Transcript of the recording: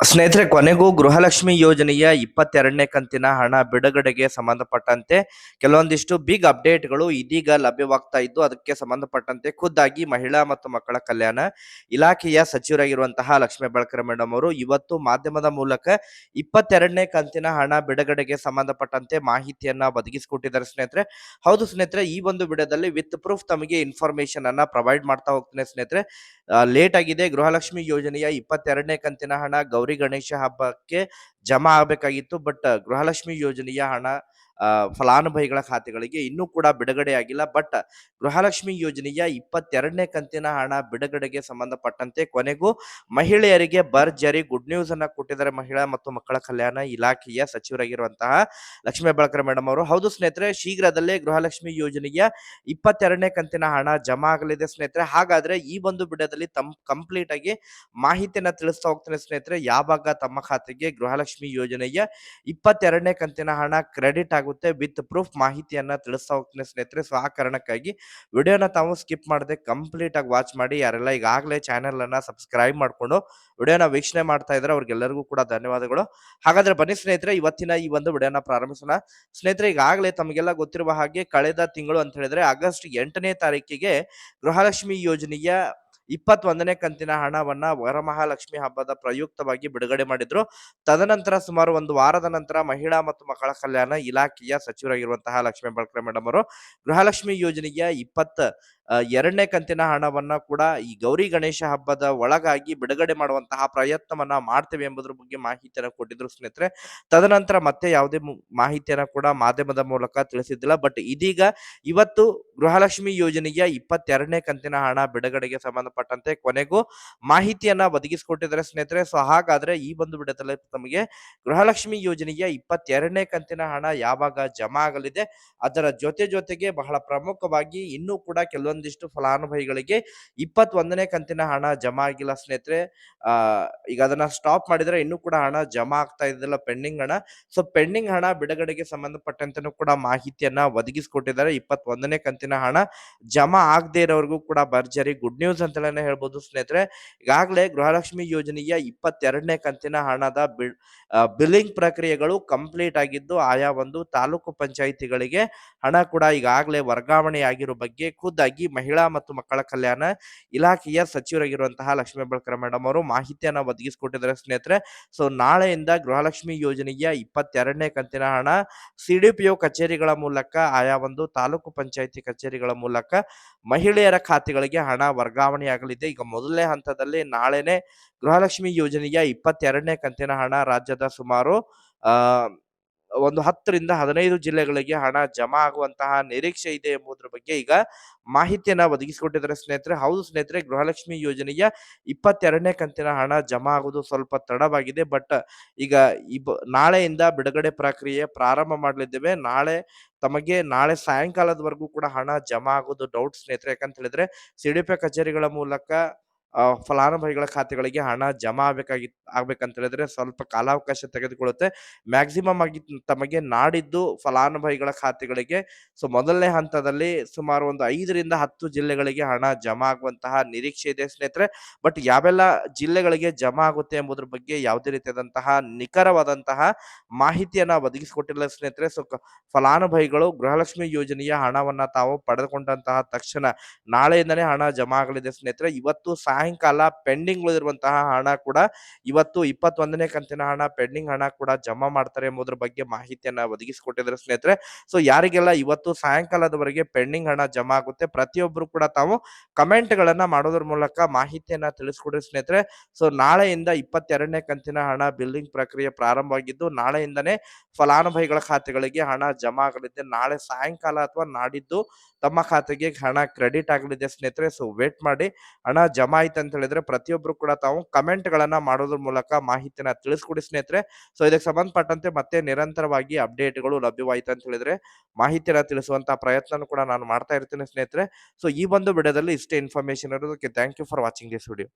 ಸ್ನೇಹಿತರೆ, ಕೊನೆಗೂ ಗೃಹಲಕ್ಷ್ಮಿ ಯೋಜನೆಯ ಇಪ್ಪತ್ತೆರಡನೇ ಕಂತಿನ ಹಣ ಬಿಡುಗಡೆಗೆ ಸಂಬಂಧಪಟ್ಟಂತೆ ಕೆಲವೊಂದಿಷ್ಟು ಬಿಗ್ ಅಪ್ಡೇಟ್ಗಳು ಇದೀಗ ಲಭ್ಯವಾಗ್ತಾ ಇದ್ದು, ಅದಕ್ಕೆ ಸಂಬಂಧಪಟ್ಟಂತೆ ಖುದ್ದಾಗಿ ಮಹಿಳಾ ಮತ್ತು ಮಕ್ಕಳ ಕಲ್ಯಾಣ ಇಲಾಖೆಯ ಸಚಿವರಾಗಿರುವಂತಹ ಲಕ್ಷ್ಮೀ ಬಳಕರ ಮೇಡಮ್ ಅವರು ಇವತ್ತು ಮಾಧ್ಯಮದ ಮೂಲಕ ಇಪ್ಪತ್ತೆರಡನೇ ಕಂತಿನ ಹಣ ಬಿಡುಗಡೆಗೆ ಸಂಬಂಧಪಟ್ಟಂತೆ ಮಾಹಿತಿಯನ್ನ ಒದಗಿಸಿಕೊಟ್ಟಿದ್ದಾರೆ ಸ್ನೇಹಿತರೆ. ಹೌದು ಸ್ನೇಹಿತರೆ, ಈ ಒಂದು ವಿಡಿಯೋದಲ್ಲಿ ವಿತ್ ಪ್ರೂಫ್ ತಮಗೆ ಇನ್ಫಾರ್ಮೇಶನ್ ಅನ್ನ ಪ್ರೊವೈಡ್ ಮಾಡ್ತಾ ಹೋಗ್ತೇನೆ ಸ್ನೇಹಿತರೆ. ಲೇಟ್ ಆಗಿದೆ, ಗೃಹಲಕ್ಷ್ಮಿ ಯೋಜನೆಯ ಇಪ್ಪತ್ತೆರಡನೇ ಕಂತಿನ ಹಣ ಗೌರಿ ಗಣೇಶ ಹಬ್ಬಕ್ಕೆ ಜಮಾ ಆಗಬೇಕಾಗಿತ್ತು. ಬಟ್ ಗೃಹಲಕ್ಷ್ಮಿ ಯೋಜನೆಯ ಹಣ ಫಲಾನುಭವಿಗಳ ಖಾತೆಗಳಿಗೆ ಇನ್ನೂ ಕೂಡ ಬಿಡುಗಡೆ ಆಗಿಲ್ಲ. ಬಟ್ ಗೃಹಲಕ್ಷ್ಮಿ ಯೋಜನೆಯ ಇಪ್ಪತ್ತೆರಡನೇ ಕಂತಿನ ಹಣ ಬಿಡುಗಡೆಗೆ ಸಂಬಂಧಪಟ್ಟಂತೆ ಕೊನೆಗೂ ಮಹಿಳೆಯರಿಗೆ ಭರ್ಜರಿ ಗುಡ್ ನ್ಯೂಸ್ ಅನ್ನ ಕೊಟ್ಟಿದ್ದಾರೆ ಮಹಿಳಾ ಮತ್ತು ಮಕ್ಕಳ ಕಲ್ಯಾಣ ಇಲಾಖೆಯ ಸಚಿವರಾಗಿರುವಂತಹ ಲಕ್ಷ್ಮೀ ಬಳಕರ ಮೇಡಮ್ ಅವರು. ಹೌದು ಸ್ನೇಹಿತರೆ, ಶೀಘ್ರದಲ್ಲೇ ಗೃಹಲಕ್ಷ್ಮಿ ಯೋಜನೆಯ ಇಪ್ಪತ್ತೆರಡನೇ ಕಂತಿನ ಹಣ ಜಮಾ ಆಗಲಿದೆ ಸ್ನೇಹಿತರೆ. ಹಾಗಾದ್ರೆ ಈ ಒಂದು ಬಿಡದಲ್ಲಿ ತಮ್ ಕಂಪ್ಲೀಟ್ ಆಗಿ ಮಾಹಿತಿಯನ್ನ ತಿಳಿಸ್ತಾ ಹೋಗ್ತೇನೆ ಸ್ನೇಹಿತರೆ. ಯಾವಾಗ ತಮ್ಮ ಖಾತೆಗೆ ಗೃಹಲಕ್ಷ್ಮಿ ಯೋಜನೆಯ ಇಪ್ಪತ್ತೆರಡನೇ ಕಂತಿನ ಹಣ ಕ್ರೆಡಿಟ್ ಆಗುತ್ತೆ ವಿತ್ ಪ್ರೂಫ್ ಮಾಹಿತಿಯನ್ನ ತಿಳಿಸ್ತಾ ಹೋಗ್ತೀನಿ ಸ್ನೇಹಿತರೆ, ಸೊ ಆ ಕಾರಣಕ್ಕಾಗಿ ವಿಡಿಯೋನ ತಾವು ಸ್ಕಿಪ್ ಮಾಡದೆ ಕಂಪ್ಲೀಟ್ ಆಗಿ ವಾಚ್ ಮಾಡಿ. ಯಾರೆಲ್ಲ ಈಗಾಗಲೇ ಚಾನೆಲ್ ಅನ್ನ ಸಬ್ಸ್ಕ್ರೈಬ್ ಮಾಡ್ಕೊಂಡು ವಿಡಿಯೋನ ವೀಕ್ಷಣೆ ಮಾಡ್ತಾ ಇದ್ರೆ ಅವ್ರಿಗೆಲ್ಲರಿಗೂ ಕೂಡ ಧನ್ಯವಾದಗಳು. ಹಾಗಾದ್ರೆ ಬನ್ನಿ ಸ್ನೇಹಿತರೆ, ಇವತ್ತಿನ ಈ ಒಂದು ವಿಡಿಯೋನ ಪ್ರಾರಂಭಿಸೋಣ. ಸ್ನೇಹಿತರೆ, ಈಗಾಗಲೇ ತಮಗೆಲ್ಲ ಗೊತ್ತಿರುವ ಹಾಗೆ ಕಳೆದ ತಿಂಗಳು ಅಂತ ಹೇಳಿದ್ರೆ ಆಗಸ್ಟ್ ಎಂಟನೇ ತಾರೀಕಿಗೆ ಗೃಹಲಕ್ಷ್ಮಿ ಯೋಜನೆಯ ಇಪ್ಪತ್ತೊಂದನೇ ಕಂತಿನ ಹಣವನ್ನ ವರಮಹಾಲಕ್ಷ್ಮಿ ಹಬ್ಬದ ಪ್ರಯುಕ್ತವಾಗಿ ಬಿಡುಗಡೆ ಮಾಡಿದ್ರು. ತದನಂತರ ಸುಮಾರು ಒಂದು ವಾರದ ನಂತರ ಮಹಿಳಾ ಮತ್ತು ಮಕ್ಕಳ ಕಲ್ಯಾಣ ಇಲಾಖೆಯ ಸಚಿವರಾಗಿರುವಂತಹ ಲಕ್ಷ್ಮೀ ಬೆಳಕರೆ ಮೇಡಮ್ ಅವರು ಗೃಹಲಕ್ಷ್ಮಿ ಯೋಜನೆಯ ಇಪ್ಪತ್ತ ಎರಡನೇ ಕಂತಿನ ಹಣವನ್ನ ಕೂಡ ಈ ಗೌರಿ ಗಣೇಶ ಹಬ್ಬದ ಒಳಗಾಗಿ ಬಿಡುಗಡೆ ಮಾಡುವಂತಹ ಪ್ರಯತ್ನವನ್ನ ಮಾಡ್ತೇವೆ ಎಂಬುದರ ಬಗ್ಗೆ ಮಾಹಿತಿಯನ್ನು ಕೊಟ್ಟಿದ್ರು ಸ್ನೇಹಿತರೆ. ತದನಂತರ ಮತ್ತೆ ಯಾವುದೇ ಮಾಹಿತಿಯನ್ನ ಕೂಡ ಮಾಧ್ಯಮದ ಮೂಲಕ ತಿಳಿಸಿದ್ದಿಲ್ಲ. ಬಟ್ ಇದೀಗ ಇವತ್ತು ಗೃಹಲಕ್ಷ್ಮಿ ಯೋಜನೆಯ ಇಪ್ಪತ್ತೆರಡನೇ ಕಂತಿನ ಹಣ ಬಿಡುಗಡೆಗೆ ಸಂಬಂಧಪಟ್ಟಂತೆ ಕೊನೆಗೂ ಮಾಹಿತಿಯನ್ನ ಒದಗಿಸಿಕೊಟ್ಟಿದ್ದಾರೆ ಸ್ನೇಹಿತರೆ. ಸೊ ಹಾಗಾದ್ರೆ ಈ ಬಂದು ಬಿಡದಲ್ಲಿ ತಮಗೆ ಗೃಹಲಕ್ಷ್ಮಿ ಯೋಜನೆಯ ಇಪ್ಪತ್ತೆರಡನೇ ಕಂತಿನ ಹಣ ಯಾವಾಗ ಜಮಾ ಆಗಲಿದೆ, ಅದರ ಜೊತೆ ಜೊತೆಗೆ ಬಹಳ ಪ್ರಮುಖವಾಗಿ ಇನ್ನೂ ಕೂಡ ಕೆಲವೊಂದಿಷ್ಟು ಫಲಾನುಭವಿಗಳಿಗೆ ಇಪ್ಪತ್ತೊಂದನೇ ಕಂತಿನ ಹಣ ಜಮಾ ಆಗಿಲ್ಲ ಸ್ನೇಹಿತರೆ. ಆ, ಈಗ ಅದನ್ನ ಸ್ಟಾಪ್ ಮಾಡಿದ್ರೆ ಇನ್ನೂ ಕೂಡ ಹಣ ಜಮಾ ಆಗ್ತಾ ಇದ್ದಿಲ್ಲ ಪೆಂಡಿಂಗ್ ಹಣ. ಸೊ ಪೆಂಡಿಂಗ್ ಹಣ ಬಿಡುಗಡೆಗೆ ಸಂಬಂಧಪಟ್ಟಂತೆನೂ ಕೂಡ ಮಾಹಿತಿಯನ್ನ ಒದಗಿಸಿಕೊಟ್ಟಿದ್ದಾರೆ. ಇಪ್ಪತ್ತೊಂದನೇ ಕಂತಿನ ಹಣ ಜಮಾ ಆಗದೆ ಇರೋವರೆಗೂ ಕೂಡ ಭರ್ಜರಿ. ಗುಡ್ ನ್ಯೂಸ್ ಅಂತಲೇ ಹೇಳ್ಬೋದು ಸ್ನೇಹಿತರೆ. ಈಗಾಗಲೇ ಗೃಹಲಕ್ಷ್ಮಿ ಯೋಜನೆಯ ಇಪ್ಪತ್ತೆರಡನೇ ಕಂತಿನ ಹಣದ ಬಿಲ್ ಬಿಲ್ಲಿಂಗ್ ಪ್ರಕ್ರಿಯೆಗಳು ಕಂಪ್ಲೀಟ್ ಆಗಿದ್ದು ಆಯಾ ಒಂದು ತಾಲೂಕು ಪಂಚಾಯಿತಿಗಳಿಗೆ ಹಣ ಕೂಡ ಈಗಾಗಲೇ ವರ್ಗಾವಣೆ ಆಗಿರೋ ಬಗ್ಗೆ ಖುದ್ದಾಗಿ ಮಹಿಳಾ ಮತ್ತು ಮಕ್ಕಳ ಕಲ್ಯಾಣ ಇಲಾಖೆಯ ಸಚಿವರಾಗಿರುವಂತಹ ಲಕ್ಷ್ಮೀ ಬಳಕರ ಮೇಡಮ್ ಅವರು ಮಾಹಿತಿಯನ್ನ ಒದಗಿಸಿಕೊಟ್ಟಿದ್ದಾರೆ ಸ್ನೇಹಿತರೆ. ಸೊ, ನಾಳೆಯಿಂದ ಗೃಹಲಕ್ಷ್ಮಿ ಯೋಜನೆಯ ಇಪ್ಪತ್ತೆರಡನೇ ಕಂತಿನ ಹಣ ಸಿಡಿಪಿಒ ಕಚೇರಿಗಳ ಮೂಲಕ, ಆಯಾ ಒಂದು ತಾಲೂಕು ಪಂಚಾಯಿತಿ ಕಚೇರಿಗಳ ಮೂಲಕ ಮಹಿಳೆಯರ ಖಾತೆಗಳಿಗೆ ಹಣ ವರ್ಗಾವಣೆಯಾಗಲಿದೆ. ಈಗ ಮೊದಲನೇ ಹಂತದಲ್ಲಿ ನಾಳೆನೇ ಗೃಹಲಕ್ಷ್ಮಿ ಯೋಜನೆಯ ಇಪ್ಪತ್ತೆರಡನೇ ಕಂತಿನ ಹಣ ರಾಜ್ಯದ ಸುಮಾರು ಒಂದು ಹತ್ತರಿಂದ ಹದಿನೈದು ಜಿಲ್ಲೆಗಳಿಗೆ ಹಣ ಜಮಾ ಆಗುವಂತಹ ನಿರೀಕ್ಷೆ ಇದೆ ಎಂಬುದರ ಬಗ್ಗೆ ಈಗ ಮಾಹಿತಿಯನ್ನ ಒದಗಿಸಿಕೊಟ್ಟಿದ್ದಾರೆ ಸ್ನೇಹಿತರೆ. ಹೌದು ಸ್ನೇಹಿತರೆ, ಗೃಹಲಕ್ಷ್ಮಿ ಯೋಜನೆಯ ಇಪ್ಪತ್ತೆರಡನೇ ಕಂತಿನ ಹಣ ಜಮಾ ಆಗುವುದು ಸ್ವಲ್ಪ ತಡವಾಗಿದೆ. ಬಟ್ ಈಗ ಇಬ್ ನಾಳೆಯಿಂದ ಬಿಡುಗಡೆ ಪ್ರಕ್ರಿಯೆ ಪ್ರಾರಂಭ ಮಾಡಲಿದ್ದೇವೆ. ನಾಳೆ ತಮಗೆ ನಾಳೆ ಸಾಯಂಕಾಲದವರೆಗೂ ಕೂಡ ಹಣ ಜಮಾ ಆಗೋದು ಡೌಟ್ ಸ್ನೇಹಿತರೆ. ಯಾಕಂತ ಹೇಳಿದ್ರೆ ಸಿಡಿಪಿ ಕಚೇರಿಗಳ ಮೂಲಕ ಫಲಾನುಭವಿಗಳ ಖಾತೆಗಳಿಗೆ ಹಣ ಜಮಾ ಆಗಬೇಕಾಗಿ, ಆಗ್ಬೇಕಂತ ಹೇಳಿದ್ರೆ ಸ್ವಲ್ಪ ಕಾಲಾವಕಾಶ ತೆಗೆದುಕೊಳ್ಳುತ್ತೆ. ಮ್ಯಾಕ್ಸಿಮಮ್ ಆಗಿ ತಮಗೆ ನಾಡಿದ್ದು ಫಲಾನುಭವಿಗಳ ಖಾತೆಗಳಿಗೆ ಸೊ, ಮೊದಲನೇ ಹಂತದಲ್ಲಿ ಸುಮಾರು ಒಂದು ಐದರಿಂದ ಹತ್ತು ಜಿಲ್ಲೆಗಳಿಗೆ ಹಣ ಜಮಾ ಆಗುವಂತಹ ನಿರೀಕ್ಷೆ ಇದೆ ಸ್ನೇಹಿತರೆ. ಬಟ್ ಯಾವೆಲ್ಲ ಜಿಲ್ಲೆಗಳಿಗೆ ಜಮಾ ಆಗುತ್ತೆ ಎಂಬುದ್ರ ಬಗ್ಗೆ ಯಾವುದೇ ರೀತಿಯಾದಂತಹ ನಿಖರವಾದಂತಹ ಮಾಹಿತಿಯನ್ನ ಒದಗಿಸಿಕೊಟ್ಟಿಲ್ಲ ಸ್ನೇಹಿತರೆ. ಸೊ ಫಲಾನುಭವಿಗಳು ಗೃಹಲಕ್ಷ್ಮಿ ಯೋಜನೆಯ ಹಣವನ್ನ ತಾವು ಪಡೆದುಕೊಂಡಂತಹ ತಕ್ಷಣ ನಾಳೆಯಿಂದನೇ ಹಣ ಜಮಾ ಆಗಲಿದೆ ಸ್ನೇಹಿತರೆ. ಇವತ್ತು ಸಾಯಂಕಾಲ ಪೆಂಡಿಂಗ್ ಉಳಿದಿರುವಂತಹ ಹಣ ಕೂಡ ಇವತ್ತು ಇಪ್ಪತ್ತೊಂದನೇ ಕಂತಿನ ಹಣ ಪೆಂಡಿಂಗ್ ಹಣ ಕೂಡ ಜಮಾ ಮಾಡ್ತಾರೆ ಎಂಬುದರ ಬಗ್ಗೆ ಮಾಹಿತಿಯನ್ನ ಒದಗಿಸಿಕೊಟ್ಟಿದ್ದಾರೆ ಸ್ನೇಹಿತರೆ. ಸೊ ಯಾರಿಗೆಲ್ಲ ಇವತ್ತು ಸಾಯಂಕಾಲದವರೆಗೆ ಪೆಂಡಿಂಗ್ ಹಣ ಜಮಾ ಆಗುತ್ತೆ ಪ್ರತಿಯೊಬ್ಬರು ಕೂಡ ತಾವು ಕಮೆಂಟ್ ಗಳನ್ನ ಮಾಡೋದ್ರ ಮೂಲಕ ಮಾಹಿತಿಯನ್ನ ತಿಳಿಸ್ಕೊಡ್ರಿ ಸ್ನೇಹಿತರೆ. ಸೊ ನಾಳೆಯಿಂದ ಇಪ್ಪತ್ತೆರಡನೇ ಕಂತಿನ ಹಣ ಬಿಲ್ಲಿಂಗ್ ಪ್ರಕ್ರಿಯೆ ಪ್ರಾರಂಭವಾಗಿದ್ದು, ನಾಳೆಯಿಂದನೇ ಫಲಾನುಭವಿಗಳ ಖಾತೆಗಳಿಗೆ ಹಣ ಜಮಾ ಆಗಲಿದೆ. ನಾಳೆ ಸಾಯಂಕಾಲ ಅಥವಾ ನಾಡಿದ್ದು ತಮ್ಮ ಖಾತೆಗೆ ಹಣ ಕ್ರೆಡಿಟ್ ಆಗಲಿದೆ ಸ್ನೇಹಿತರೆ. ಸೊ ವೇಟ್ ಮಾಡಿ ಹಣ ಜಮಾ ಆಯ್ತು ಅಂತ ಹೇಳಿದ್ರೆ ಪ್ರತಿಯೊಬ್ರು ಕೂಡ ತಾವು ಕಮೆಂಟ್ ಗಳನ್ನ ಮಾಡೋದ್ರ ಮೂಲಕ ಮಾಹಿತಿನ ತಿಳಿಸ್ಕೊಡಿ ಸ್ನೇಹಿತರೆ. ಸೊ ಇದಕ್ಕೆ ಸಂಬಂಧಪಟ್ಟಂತೆ ಮತ್ತೆ ನಿರಂತರವಾಗಿ ಅಪ್ಡೇಟ್ಗಳು ಲಭ್ಯವಾಯಿತು ಅಂತ ಹೇಳಿದ್ರೆ ಮಾಹಿತಿನ ತಿಳಿಸುವಂತಹ ಪ್ರಯತ್ನ ಕೂಡ ನಾನು ಮಾಡ್ತಾ ಇರ್ತೀನಿ ಸ್ನೇಹಿತರೆ. ಸೊ ಈ ಒಂದು ವಿಡಿಯೋದಲ್ಲಿ ಇಷ್ಟೇ ಇನ್ಫಾರ್ಮೇಶನ್ ಇರೋದಕ್ಕೆ thank you for watching this video